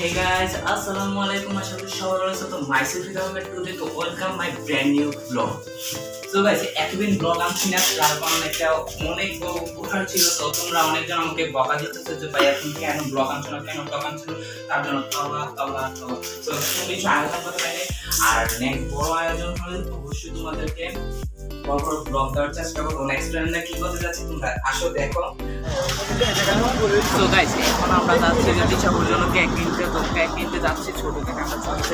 Hey guys, আসসালামু আলাইকুম আশা করি সবাই আছো তো মাইসেলফ ইদামের টুডে তো welcome my brand so guys এতদিন ব্লগ আনছি না তার কারণ অনেক বড় ছিল। তো তোমরা অনেকজন আমাকে বকা দিতেছো যে ভাই এখন কেন ব্লগ আনছো না? কেন ব্লগ আনছো তার জন্য তবা তবা তবা তো কিছু আয়োজন করতে পারি। আর নেক্সট বড় আয়োজন হলে অবশ্যই তোমাদেরকে বড় ব্লগ দেওয়ার চেষ্টা করব নেক্সট প্ল্যানটা কি করতে যাচ্ছি তোমরা আসো, দেখো। আমরা যাচ্ছি ছোট থেকে, আমরা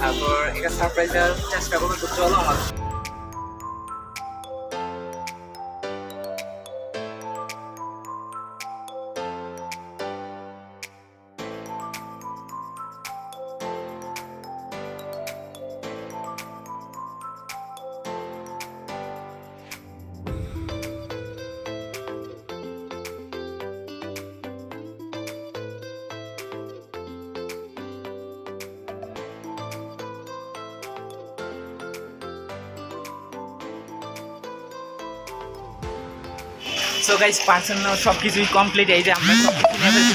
তারপর চেষ্টা করব, তো চলো আমার সো গাইস পার্সেল সব কিছুই কমপ্লিট এই যে আমরা সব কিছু নিয়ে ফেলছি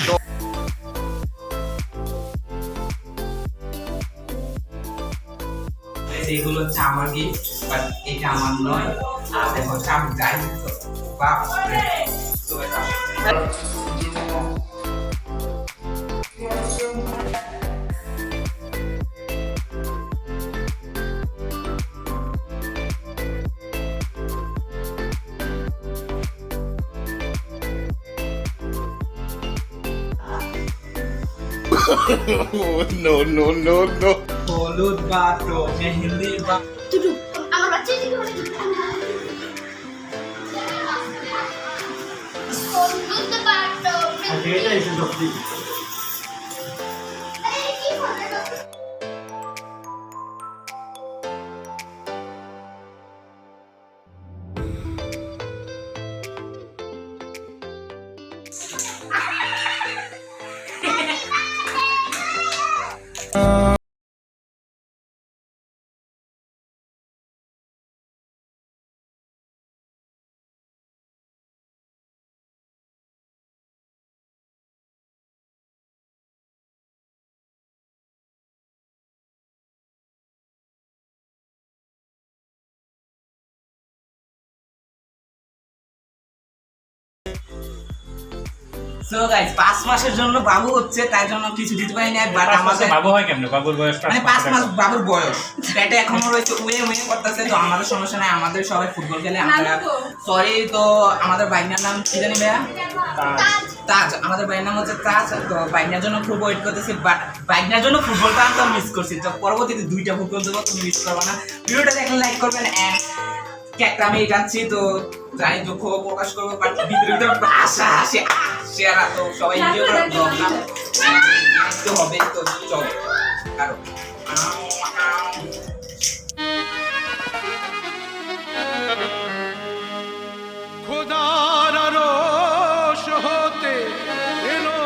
হচ্ছে আমার গিফট এটা আমার নয়। আর দেখো আমি যাই তো no, no, no, no. হলুদ বা তো মেহেন্দি বা Tudu, আমার বাচ্চা এদিকে অনেক হলুদ বাটো এই কি হলো সো গাইস পাঁচ মাসের জন্য বাবু হচ্ছে তাই জন্য কিছু দিতে পারি না বাট আমাদের বাবু হয় কেমনে? বাবুর বয়স মানে পাঁচ মাস বাবুর বয়স। পেটে এখনও রয়েছে উয়ে উয়ে করতেছে তো আমাদের সমস্যা নাই আমাদের সবাই ফুটবল খেলে আমরা সরি তো আমাদের বাইনার নাম কি জানি ভাইয়া? তাজ। আমাদের বাইনার নাম হচ্ছে তাজ তো বাইনার জন্য খুব ওয়েট করতেছি বাট বাইনার জন্য ফুটবলটা আমি মিস করছি। তো পরবর্তীতে দুইটা ফুটবল দেবো তুমি মিস করবে না। ভিডিওটা দেখলে লাইক করবেন অ্যান্ড কেকটা আমি টানছি তো জানি দুঃখ প্রকাশ করব বাট ভিতরে ভিতরে আশা আসে শেয়ার তো সবাই এনজয় করে ব্লগ না তো হবে তো চলো। খোদার হতে এলো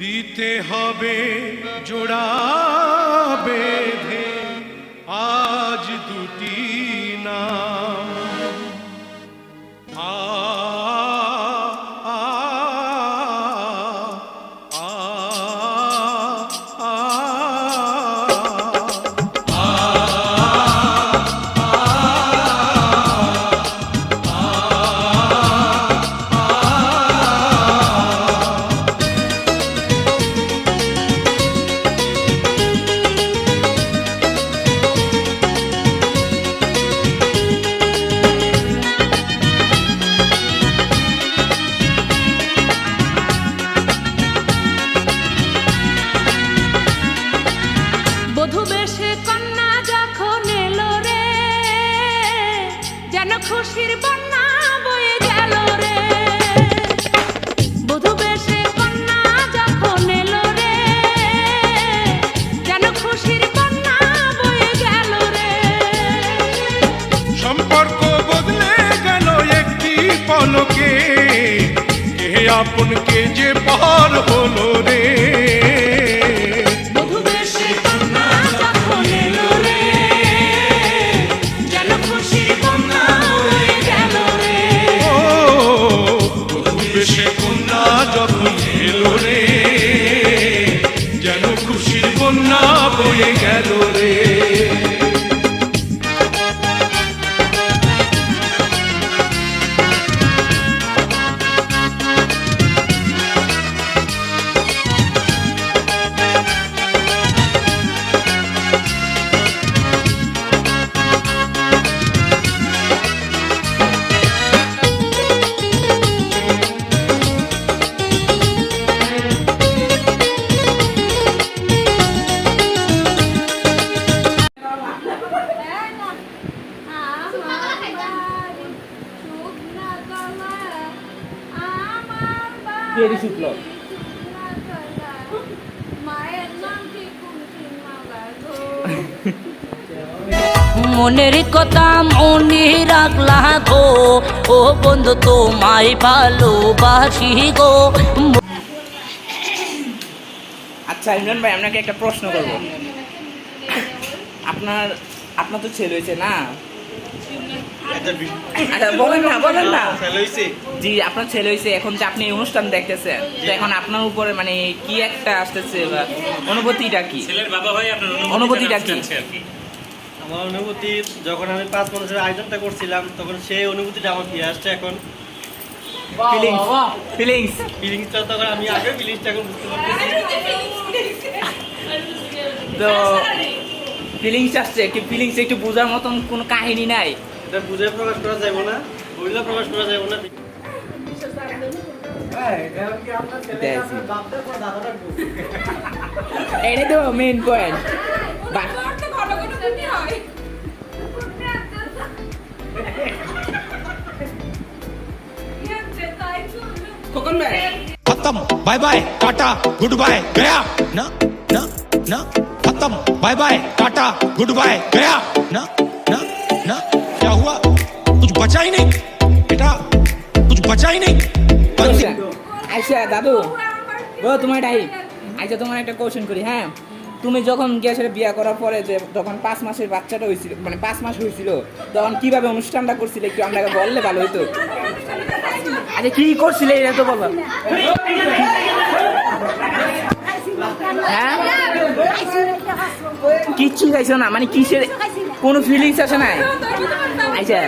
দিতে হবে জোড়া বেঁধে বধূ বেশে কন্যা যখন এলো রে, যেন খুশির বন্যা বয়ে গেল রে। বধূ বেশে কন্যা রে, যেন খুশির বয়ে গেল রে। সম্পর্ক যে পর হলো রে? খুশির বন্যা বয়ে গেল রে। মনের কথা মনে রাখলা গো। ও বন্ধু, তোমায় ভালোবাসি গো। আচ্ছা ইমরান ভাই, আপনাকে একটা প্রশ্ন করব। আপনার আপনার তো ছেলে হয়েছে না? বলেন না বলেন না। জি আপনার ছেলে হয়েছে এখন যে আপনি অনুষ্ঠান দেখতেছেন তো এখন আপনার উপরে মানে কি একটা আসতেছে বা অনুভূতিটা কি? ছেলের বাবা ভাই আপনার অনুভূতিটা কি? আমার অনুভূতি যখন আমি পাঁচ মানুষের আয়োজনটা করছিলাম তখন সেই অনুভূতিটা আমার ফিরে আসছে এখন। ফিলিংস ফিলিংস ফিলিংসটা তখন আমি আগে ফিলিংসটা এখন বুঝতে পারতেছি। তো ফিলিংস আসছে কি ফিলিংস একটু বোঝার মতন কোনো কাহিনী নাই? এটা বুঝে প্রকাশ করা যাবে না বইলে প্রকাশ করা যাবে না এটা তো মেইন পয়েন্ট করতে ঘন ঘন দিতে হয় ইয়াতে তাই চলবে খোকন ভাই खत्म bye bye tata good bye गया ना ना ना खत्म bye bye tata good bye गया ना ना ना क्या हुआ कुछ बचा ही नहीं बेटा कुछ बचा ही नहीं बंद আচ্ছা আচ্ছা দাদু ও তোমার ডাই আচ্ছা তোমার একটা কোশ্চেন করি হ্যাঁ তুমি যখন গ্যাসের বিয়া করার পরে যে যখন পাঁচ মাসের বাচ্চাটা হয়েছিল মানে পাঁচ মাস হয়েছিল তখন কিভাবে অনুষ্ঠানটা করছিলে একটু আপনাকে বললে ভালো হতো আচ্ছা কি করছিলে এটা তো বলো হ্যাঁ কিচ্ছু খাইছো না? মানে কিসের? কোনো ফিলিংস আছে না আচ্ছা।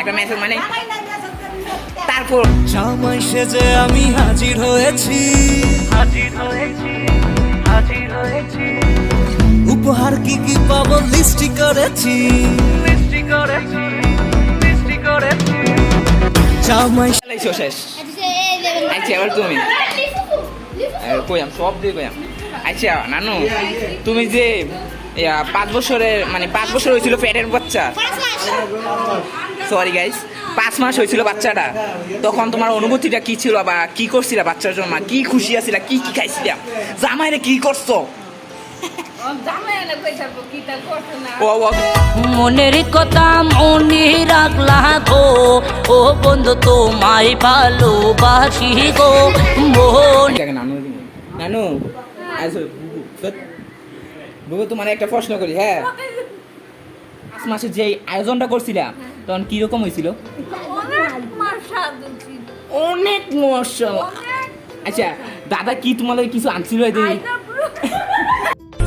একটা মেসেজ মানে তারপর। জামাই সেজে আমি হাজির হয়েছি। উপহার কি কি পাবো লিস্টি করেছি। জামাই চালাইছো শেষ আচ্ছা আচ্ছা এবার তুমি। কইয়াম সব দিয়ে কইয়াম আচ্ছা নানু তুমি যে পাঁচ বছরের মানে পাঁচ বছর হয়েছিল পেটের বাচ্চা। সরি গাইস পাঁচ মাস হয়েছিল বাচ্চাটা। তখন তোমার অনুভূতিটা কি ছিল বা কি করছিলা বাচ্চার জন্য? কি খুশি আছিলা? কি কি খাইছিলা? জামাইরে কি করছ? মনের কথা মনে রাখলা গো। ও বন্ধু তোমায় ভালোবাসি গো। মন নানু বুবু তোমার একটা প্রশ্ন করি হ্যাঁ মাসে যে আয়োজনটা করছিলাম তখন হয়েছিল অনেক মশা আচ্ছা দাদা কি লাগি কিছু আনছিল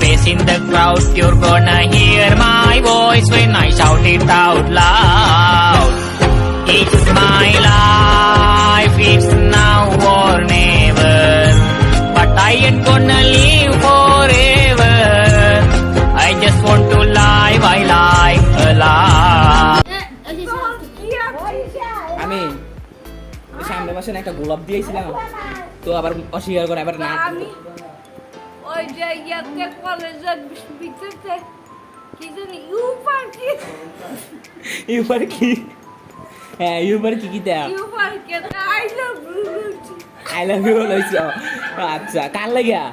Face in the crowd, you're gonna hear my voice when I shout it out loud. It's my life, it's now. But I ain't gonna live forever. I just want to live, I like alive. আমি সামনে মাসে না একটা গোলাপ দিয়েছিলাম। তো আবার অস্বীকার করে আবার না। ওই যে ইয়াতে কলেজের ভিতরে কি জানি কি? হ্যাঁ ইউবার কি কি দেয়া ইউ পার্কে I love you I love you বলেছ আচ্ছা কার লাগিয়া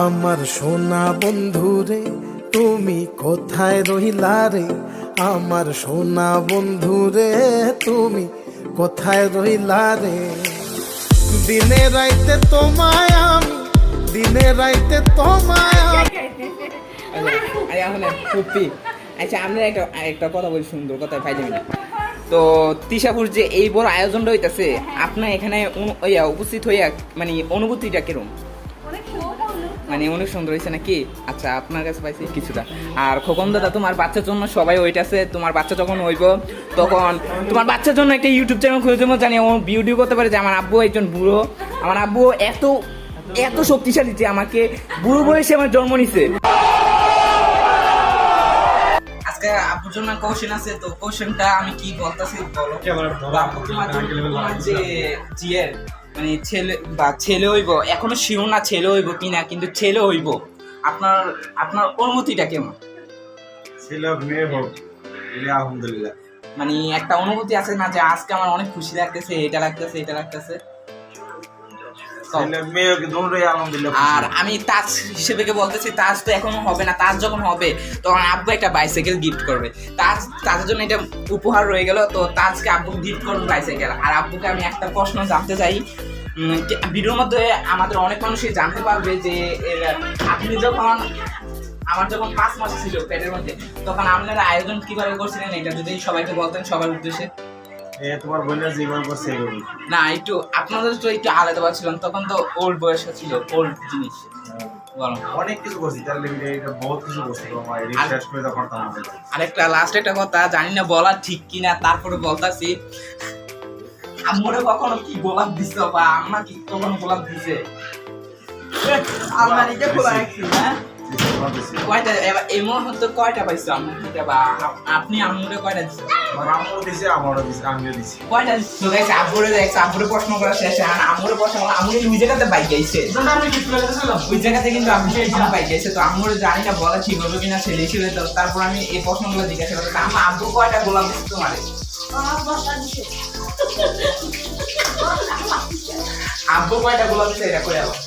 আমার সোনা বন্ধু রে তুমি কোথায় রহিলা রে আমার সোনা বন্ধু রে তুমি কোথায় রহিলা রে দিনে রাইতে তোমায় আমি দিনে রাইতে তোমায় আচ্ছা আমরা একটা একটা কথা বলি সুন্দর কথা না তো তিশাপুর যে এই বড় আয়োজনটা হইতাছে আপনার এখানে উপস্থিত হইয়া মানে অনুভূতিটা কিরম? মানে অনেক সুন্দর হয়েছে নাকি? আচ্ছা আপনার কাছে পাইছি কিছুটা। আর খোকন দাদা তোমার বাচ্চার জন্য সবাই ওইটাছে তোমার বাচ্চা যখন হইব তখন তোমার বাচ্চার জন্য একটা ইউটিউব চ্যানেল খুলে দেবো জানি ও ভিডিও করতে পারে যে আমার আব্বু একজন বুড়ো। আমার আব্বু এত এত শক্তিশালী যে আমাকে বুড়ো বয়সে আমার জন্ম নিছে। জন্য কোশ্চেন আছে তো কোশ্চেনটা আমি কি বলতাছি বলো? তোমার যে জিয়ের মানে ছেলে বা ছেলে হইব এখনও শিওর না ছেলে হইব কিনা কিন্তু ছেলে হইব। আপনার আপনার অনুমতিটা কেমন? ছেলে মেয়ে হোক আলহামদুলিল্লাহ। মানে একটা অনুভূতি আছে না যে আজকে আমার অনেক খুশি লাগতেছে এটা লাগতেছে এটা লাগতেছে? আর আমি তাজ হিসেবে বলতেছি তাজ তো এখনও হবে না। তাজ যখন হবে তখন আব্বু একটা বাইসাইকেল গিফট করবে। তাজ তাজের জন্য এটা উপহার রয়ে গেল তো তাজকে আব্বু গিফট করবে বাইসাইকেল আর আব্বুকে আমি একটা প্রশ্ন জানতে চাই। ভিডিওর মধ্যে আমাদের অনেক মানুষই জানতে পারবে যে আপনি যখন আমার যখন পাঁচ মাস ছিল পেটের মধ্যে তখন আপনারা আয়োজন কীভাবে করছিলেন এটা যদি সবাইকে বলতেন সবার উদ্দেশ্যে। তোমার বোনের জীবন করছে না একটু আপনাদের তো একটু আলাদা তখন তো ওল্ড বয়সে ছিল ওল্ড জিনিস। বলো। অনেক কিছু করছি তার এটা বহুত কিছু করছি রিসার্চ করে তখন আরেকটা লাস্ট একটা কথা জানি না বলা ঠিক কিনা তারপরে বলতাছি। আম্মুরে কখনো কি গোলাপ দিছ বা আম্মা কি কখনো গোলাপ দিছে? আলমারিতে খোলা রাখছি হ্যাঁ? কয়টা মুহূর্তে কয়টা পাইছো আম্মু বা আপনি আম্মুরে কয়টা দিছে? আমার আম্মুও আমারও দিছে আমিও দিছি। কয়টা দিছো? গাইস আব্বুরে দেখছে আব্বুরে প্রশ্ন করা শেষ আর আম্মুরে প্রশ্ন করা আম্মুরে ওই জায়গাতে বাইক গাইছে ওই জায়গাতে কিন্তু আমি বাইক গাইছে তো আম্মুরে জানি না বলা ঠিক হবে কিনা ছেলে হিসেবে তো তারপর আমি এই প্রশ্নগুলো জিজ্ঞাসা করতে আমার আব্বু কয়টা গোলাপ দিচ্ছে তোমারে? আব্বু কয়টা গোলাপ দিচ্ছে এটা করে আবার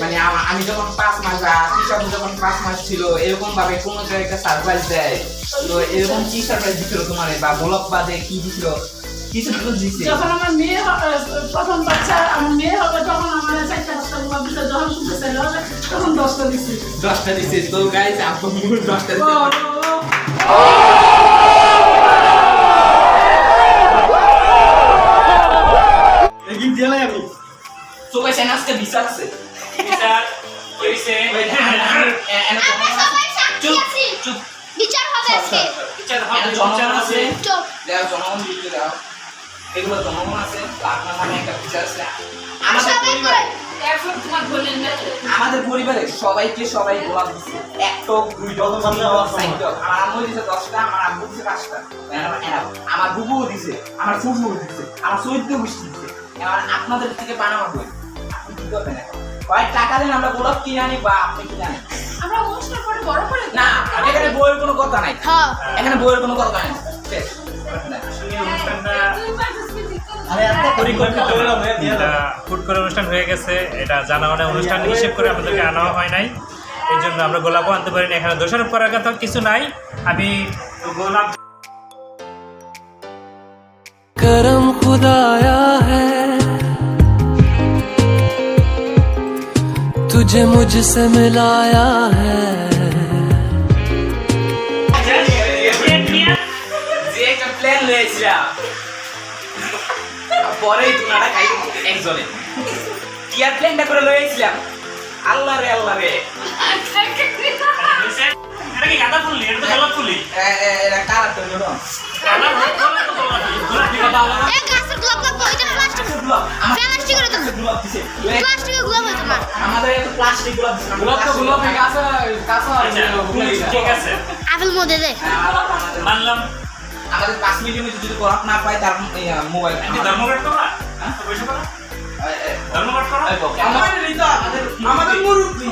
মানে আমি যখন পাঁচ মাস কৃষক যখন পাঁচ মাস ছিল এরকম ভাবে কোনো জায়গায় সারপ্রাইজ দেয়। তো এরকম কি সারপ্রাইজ দিছিল তোমার? বা গোলাপ বাদে কি দিছিল? যখন আমার মেয়ে প্রথম বাচ্চা আমার মেয়ে হবে তখন আমার চারটা যখন শুনতে চাইল তখন দশটা দিচ্ছি দশটা দিছে তো আব্বু দশটা তো গাইজ আজকে বিচার আছে বিচার। সবাই সাক্ষী চুপ চুপ বিচার হবে আজকে বিচার হবে জনগণ আছে চুপ দেওয়া জনগণ দিতে দাও এগুলো জনগণ আছে আপনার নামে একটা বিচার আছে আমাদের সবাই পরিবারে আমাদের পরিবারে সবাইকে সবাই গোলাপ দিচ্ছে একটা দুই ডজন আমার আম্মু দিছে দশটা আমার আব্বু দিছে পাঁচটা আমার বুবুও দিছে আমার ফুফুও দিছে আমার চৈদ্দ বৃষ্টি দিছে এবার আপনাদের থেকে বানানো বই আমরা গোলাপ অনুষ্ঠান হয়ে গেছে। এটা জানা মানে অনুষ্ঠান হিসেব করে আমাদেরকে আনা হয় নাই। এই জন্য আমরা গোলাপও আনতে পারিনি। এখানে দোষারোপ করার কথা কিছু নাই। আমি গোলাপ করম খুদায়া तुझे मुझसे मिलाया है যে একটা প্ল্যান লয়েছিলাম পরেই তোমরা খাই একজনে কি আর প্ল্যানটা করে লয়েছিলাম আল্লাহ রে আল্লাহ রে এটা কি গাঁদা ফুল এটা তো গোলাপ ফুলই এ- এ- এরা কারা তো জানো? গাঁদা ফুল গোলাপ তো প্লাস্টিক গোলাপ, করে গোলাপ প্লাস্টিকের গোলাপ হইতো আমাদের এত প্লাস্টিক গোলাপ। গোলাপ তো গোলাপই কাঁচা কাঁচা ঠিক আছে আপেল মধ্যে দে মানলাম আমাদের পাঁচ মিনিটের মধ্যে যদি গোলাপ না পাই তার মোবাইল ধর্মঘট করা করা আমাদের মুরব্বী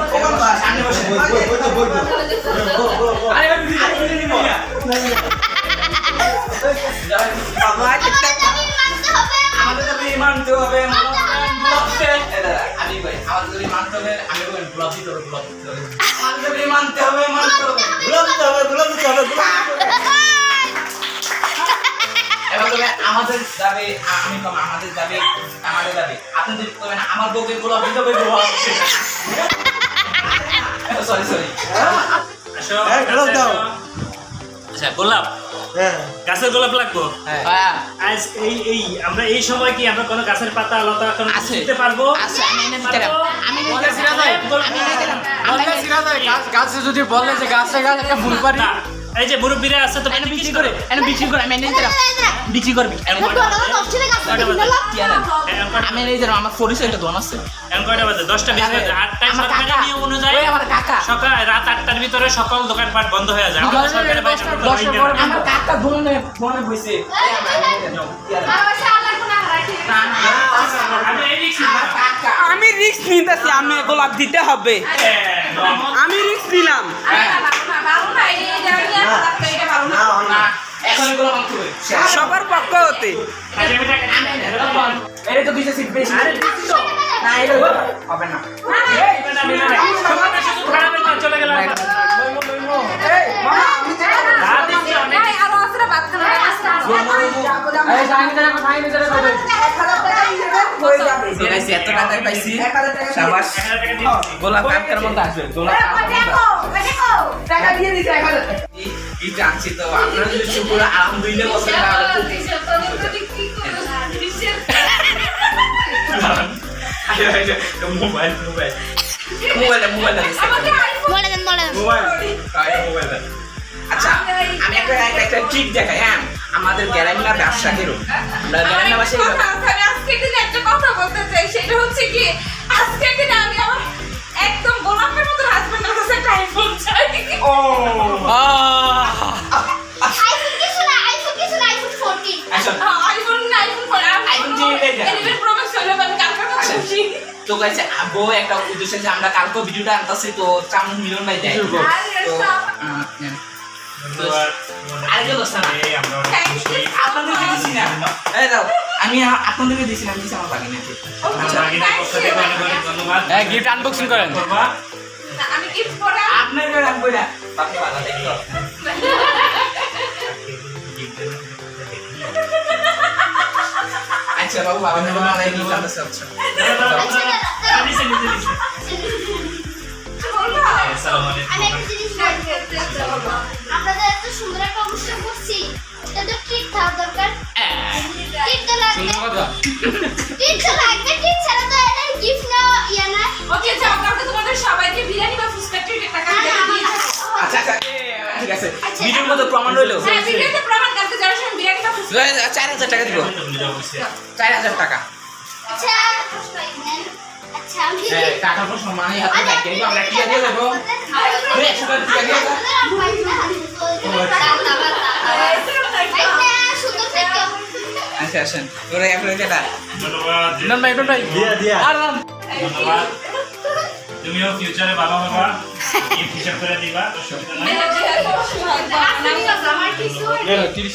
আমাদের হবে আমি ভাই আমাদের দাবি মানতে হবে আমি বলি গোলাপ দিতে হবে গোলাপ দিতে হবে। আমাদের দাবি মানতে হবে মানতে হবে। গোলাপ দিতে হবে গোলাপ দিতে হবে এবার তবে আমাদের দাবি আমি কম আমাদের দাবি আমাদের দাবি। আপনি যদি করবেন আমার বউকে গোলাপ দিতে হবে গোলাপ সরি সরি হ্যাঁ, দাও। আচ্ছা গোলাপ। হ্যাঁ গাছের গোলাপ লাগবো? হ্যাঁ। আজ এই এই আমরা এই সময় কি আমরা কোনো গাছের পাতা লতা কোনো দিতে পারব? আচ্ছা। গাছে যদি বলে যে গাছে গাছ একটা ফুল পারি? এই যে মুরব্বীরা আছে তো বিক্রি করে। বিক্রি করে আমি। বিক্রি করবি আমি এনে দিতে আমার পরিচয়টা দোন আছে। এখন কয়টা বাজে? দশটা বিশ বাজে। আটটায় আমার কাকা। নিয়ম অনুযায়ী আমার কাকা। সকাল রাত আটটার ভিতরে সকল দোকানপাট বন্ধ হয়ে যায়। আমাদের বাইরে। আমার কাকা দোনে ফোনে? না, না, না। আমি রিক্স আমার আমি রিস্ক নিতেছি আমি গোলাপ দিতে হবে। হ্যাঁ, আমি রিক্স নিলাম। সবার পক্ষ হতে আচ্ছা, দিচ্ছি। দিচ্ছি দিচ্ছি হয়ে এত টাকা পাইছি দিচ্ছি। গোলাপ কাটকার আসবে গোলাপ টাকা দিয়ে দিছে এক হাজার এই জানছি তো? আপনারা যদি শুকুর আলহামদুলিল্লাহ তাহলে মোবাইল মোবাইল। মোবাইলে মোবাইলে মোবাইল মোবাইল আচ্ছা আমি একটা একটা- ট্রিক দেখাই হ্যাঁ? আমাদের গ্যারামিনা ব্যবসা কীরকম আমরা গ্যারামিনা ব্যবসা একটা কথা বলতে চাই সেটা হচ্ছে কি আজকের দিনে আমি আমার একদম গোলাপের মতো হাজবেন্ডের কাছে একটা আইফোন চাই। আইফোন কিছু না আইফোন কিছু না আইফোন 14 আচ্ছা আইফোন না আইফোন পরে iPhone দিয়ে এলিভেন প্রো ম্যাক্স হলে আমি কালকে আচ্ছা। খুশি তো গাইছে আব্বু একটা উদ্দেশ্য যে আমরা কালকে ভিডিওটা আনতাছি তো চার মিলিয়ন ভাই দেয় তো হ্যাঁ। দোস্ত আমরা না এই দাও। আমি আপনাদেরকে দিছিলাম দিছি আমার আচ্ছা ধন্যবাদ। হ্যাঁ, করেন। আমি গিফট পরে আপনাদের রাখব না বাকি বাধা দেখো আচ্ছা বাবু বাবা নেব না এই নিয়ে আচ্ছা দাও, দাও, দাও। হ্যাঁ, দিছে, দিছে, দিছে। বলব আসসালামু আলাইকুম। আমি একটা জিনিস বলব আপনাদের এত সুন্দর একটা লাগবে লাগবে ট্রিট ছাড়া তো এটা গিফট না ইয়া না ওকে যাও কালকে তোমাদের সবাইকে বিরিয়ানি বা ফুচকা ট্রিট একটা না, না, দিয়ে আচ্ছা আচ্ছা ঠিক আছে ভিডিওর মধ্যে প্রমাণ রইল হ্যাঁ ভিডিওতে প্রমাণ কালকে বিরিয়ানি বা ফুচকা টাকা দিব আমি তো ভুলে যাব, বলছি। চার হাজার টাকা আচ্ছা আচ্ছা আমি হ্যাঁ, টাকা প্রশ্ন মানে হাতে থাকে আমরা টিয়া দিয়ে দেবো এই, একশো টাকা দিয়ে দাও। সুন্দর থেকে আচ্ছা আসেন ওরা এক রয়ে গেলা ধন্যবাদ। ধন্যবাদ। তুমিও ফিউচারে বাবা বাবা গিফট হিসাব করে দিবা। অসুবিধা নাই। আমার কিছু এবার ঠিক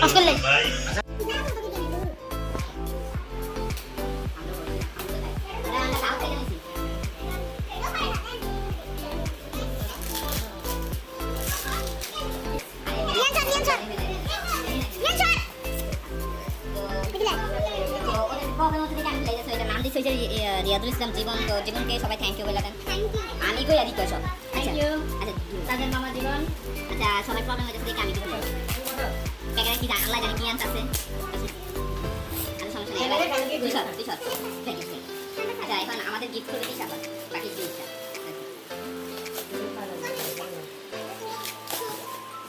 আমি করলে রিয়াদুল ইসলাম জীবন তো সবাই থ্যাংক ইউ বলে আমি কই আদি কই সব আচ্ছা আচ্ছা তাদের জীবন আচ্ছা সবাই প্রবলেম হয়েছে দেখে কি বলব প্যাকেটে কি আল্লাহ জানে কি আনতে আচ্ছা এখন আমাদের গিফট করবে কি সাবান বাকি জিনিসটা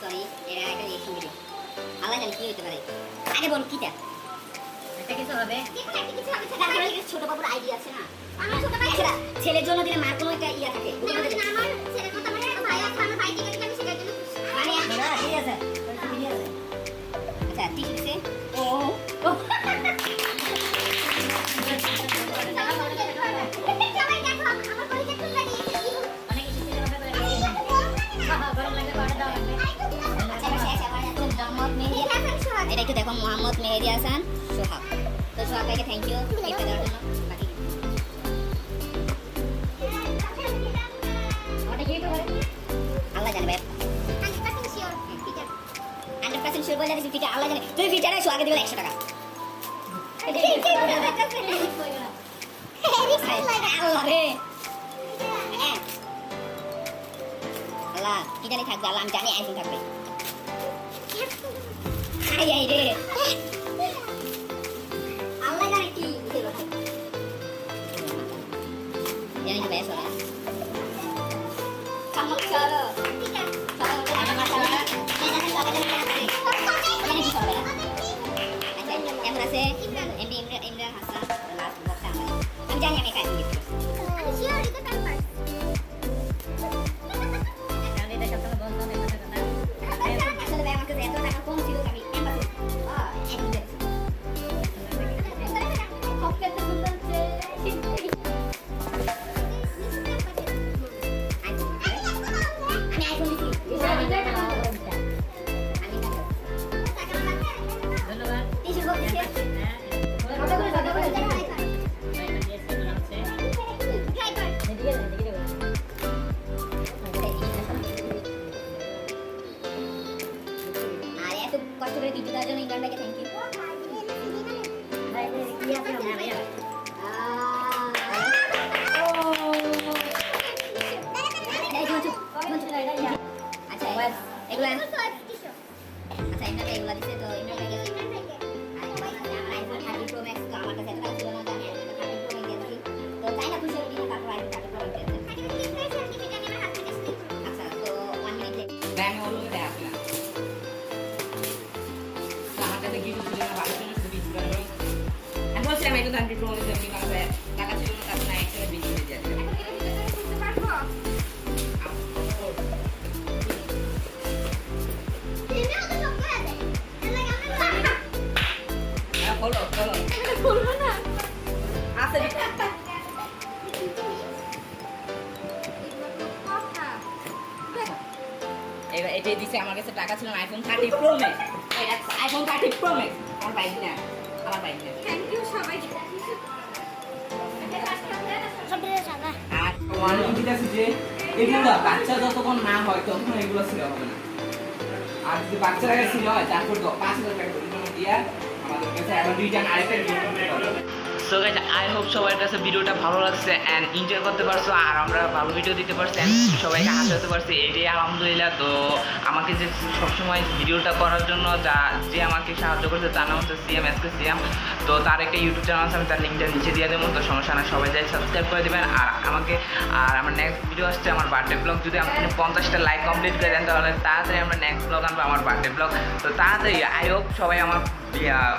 সরি এরা একটা রিয়েকশন ভিডিও হবে। ছোট বাবুর আইডিয়া আছে না? আমার ছোট ভাই ছেলের জন্য দিলে মার কোনো একটা ইয়া থাকে আমার ছেলের মতো আমার ভাই আমার ভাই দিকে আমি সেটার জন্য মানে না ঠিক আছে আচ্ছা ঠিক আছে ও ও এটা একটু দেখো মোহাম্মদ মেহেদি হাসান। ভাইকে থ্যাংক ইউ গিফট দেওয়ার জন্য। বাকি আল্লাহ জানে ভাই হান্ড্রেড পার্সেন্ট শিওর বলে দিচ্ছি ফিচার আল্লাহ জানে। জানি থাকবে, আল্লাহ জানি আইফোন থাকবে। আমার আমি জানি আমি একা গিফট 不要不要？不要不要。বলো বলো। আছে। এবার এটাই দিছে আমার কাছে টাকা ছিল iPhone thirty pro max iPhone thirty pro max আমার বাইক না আমার বাইক না আর ওয়ান লিমিট আছে যে এগুলো বাচ্চা যতক্ষণ না হয় ততক্ষণ এগুলো ছিল হবে না। আর যদি বাচ্চার ছিল হয় তারপর পাঁচ হাজার টাকা দিয়া সো গাইজ আই হোপ সবার কাছে ভিডিওটা ভালো লাগছে অ্যান্ড এনজয় করতে পারছ, আর আমরা ভালো ভিডিও দিতে পারছি and সবাইকে হাসাতে পারছি, এটাই আলহামদুলিল্লাহ। তো আমাকে যে সবসময় ভিডিওটা করার জন্য যা, যে আমাকে সাহায্য করছে, তার নাম হচ্ছে সিএম এসকে সিএম। তো তার একটা ইউটিউব চ্যানেল আছে, আমি তার লিঙ্কটা নিচে দিয়ে দেবো, তো সমস্যা না সবাই যাই সাবস্ক্রাইব করে দেবেন। আর আমাকে, আর আমার নেক্সট ভিডিও আসছে আমার বার্থডে ব্লগ যদি আপনি পঞ্চাশটা লাইক কমপ্লিট করে দেন, তাহলে তাড়াতাড়ি আমরা নেক্সট ব্লগ আনব, আমার বার্থডে ব্লগ তো তাড়াতাড়ি আই হোপ সবাই আমার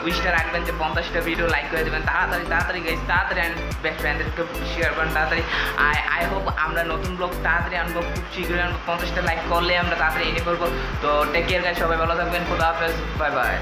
উইশটা রাখবেন যে পঞ্চাশটা ভিডিও লাইক করে দেবেন। তাড়াতাড়ি তাড়াতাড়ি গাইজ তাড়াতাড়ি বেস্ট ফ্রেন্ডদেরকে শেয়ার করেন, তাড়াতাড়ি। আই আই হোপ আমরা নতুন ব্লগ তাড়াতাড়ি আনব খুব শীঘ্রই আনব পঞ্চাশটা লাইক করলে আমরা তাড়াতাড়ি এনে করব। তো টেক কেয়ার গাইজ সবাই ভালো থাকবেন, খুদা হাফেজ বাই বাই